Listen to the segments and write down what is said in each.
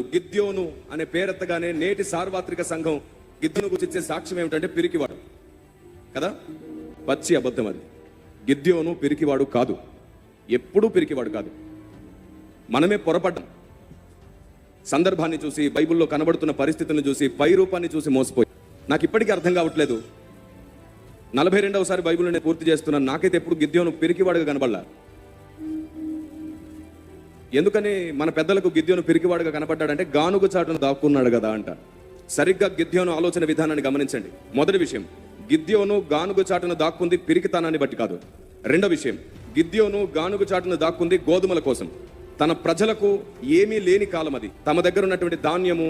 గిద్యోను అనే పేరెత్తగానే నేటి సార్వత్రిక సంఘం గిద్యోను గురించి ఇచ్చే సాక్ష్యం ఏమిటంటే పిరికివాడు. కదా? పచ్చి అబద్ధం అది. గిద్యోను పిరికివాడు కాదు. ఎప్పుడూ పిరికివాడు కాదు. మనమే పొరపడ్డం. సందర్భాన్ని చూసి బైబిల్లో కనబడుతున్న పరిస్థితులను చూసి పై రూపాన్ని చూసి మోసపోయి. నాకు ఇప్పటికీ అర్థం కావట్లేదు. నలభై రెండవసారి బైబిల్ నేను పూర్తి చేస్తున్నాను నాకైతే ఎప్పుడు గిద్యోను పిరికివాడుగా కనబడలా. ఎందుకని మన పెద్దలకు గిద్యోను పిరికివాడుగా కనపడ్డాడంటే గానుగు చాటును దాక్కున్నాడు కదా అంట. సరిగ్గా గిద్యోను ఆలోచన విధానాన్ని గమనించండి. మొదటి విషయం గిద్యోను గానుగు చాటును దాక్కుంది పిరికితనాన్ని బట్టి కాదు. రెండో విషయం గిద్యోను గానుగు చాటును దాక్కుంది గోధుమల కోసం. తన ప్రజలకు ఏమీ లేని కాలం అది. తమ దగ్గర ఉన్నటువంటి ధాన్యము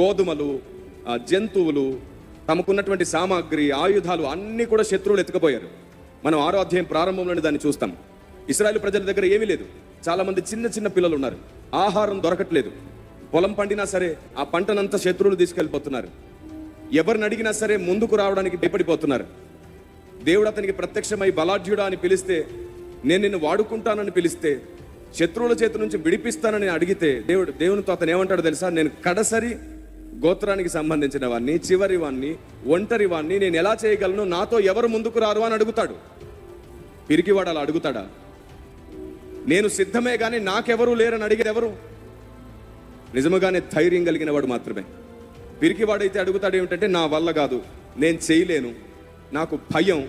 గోధుమలు జంతువులు తమకున్నటువంటి సామాగ్రి ఆయుధాలు అన్నీ కూడా శత్రువులు ఎత్తుకుపోయారు. మనం ఆరో అధ్యాయం ప్రారంభంలోనే దాన్ని చూస్తాం. ఇస్రాయల్ ప్రజల దగ్గర ఏమీ లేదు. చాలామంది చిన్న చిన్న పిల్లలు ఉన్నారు ఆహారం దొరకట్లేదు. పొలం పండినా సరే ఆ పంటనంతా శత్రువులు తీసుకెళ్ళిపోతున్నారు. ఎవరిని అడిగినా సరే ముందుకు రావడానికి భయపడిపోతున్నారు. దేవుడు అతనికి ప్రత్యక్షమై బలాఢ్యుడా అని పిలిస్తే నేను నిన్ను వాడుకుంటానని పిలిస్తే శత్రువుల చేతి నుంచి విడిపిస్తానని అడిగితే దేవుడు దేవునితో అతను ఏమంటాడో తెలుసా? నేను కడసరి గోత్రానికి సంబంధించిన వాడిని చివరి వాణ్ణి ఒంటరి వాణ్ణి నేను ఎలా చేయగలను? నాతో ఎవరు ముందుకు రారు అని అడుగుతాడు. పిరికివాడు అలా అడుగుతాడా? నేను సిద్ధమే కానీ నాకెవరూ లేరని అడిగేది ఎవరు? నిజముగానే ధైర్యం కలిగిన వాడు మాత్రమే. పిరికివాడైతే అడుగుతాడు ఏమిటంటే నా వల్ల కాదు నేను చేయలేను నాకు భయం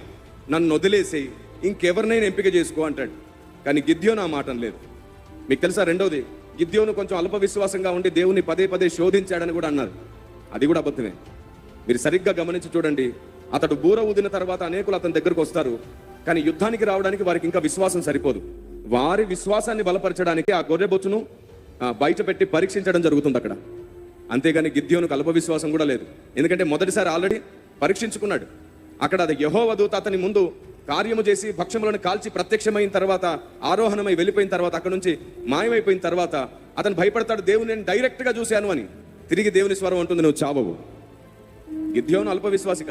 నన్ను వదిలేసేయి ఇంకెవరినైనా ఎంపిక చేసుకో అంటాడు. కానీ గిద్యో నా మాట లేదు. మీకు తెలుసా రెండవది గిద్యోను కొంచెం అల్ప విశ్వాసంగా ఉండి దేవుని పదే పదే శోధించాడని కూడా అన్నారు. అది కూడా అబద్ధమే. మీరు సరిగ్గా గమనించి చూడండి. అతడు బూర ఊదిన తర్వాత అనేకులు అతని దగ్గరకు వస్తారు. కానీ యుద్ధానికి రావడానికి వారికి ఇంకా విశ్వాసం సరిపోదు. వారి విశ్వాసాన్ని బలపరచడానికి ఆ గొర్రె బొచ్చును బయట పెట్టి పరీక్షించడం జరుగుతుంది అక్కడ. అంతేగాని గిద్యోనుకు అల్ప విశ్వాసం కూడా లేదు. ఎందుకంటే మొదటిసారి ఆల్రెడీ పరీక్షించుకున్నాడు. అక్కడ అది యహోవదూత అతని ముందు కార్యము చేసి భక్ష్యములను కాల్చి ప్రత్యక్షమైన తర్వాత ఆరోహణమై వెళ్ళిపోయిన తర్వాత అక్కడ నుంచి మాయమైపోయిన తర్వాత అతను భయపడతాడు దేవుని నేను డైరెక్ట్గా చూశాను అని. తిరిగి దేవుని స్వరం అంటుంది నువ్వు చావవు. గిద్యోను అల్ప విశ్వాసి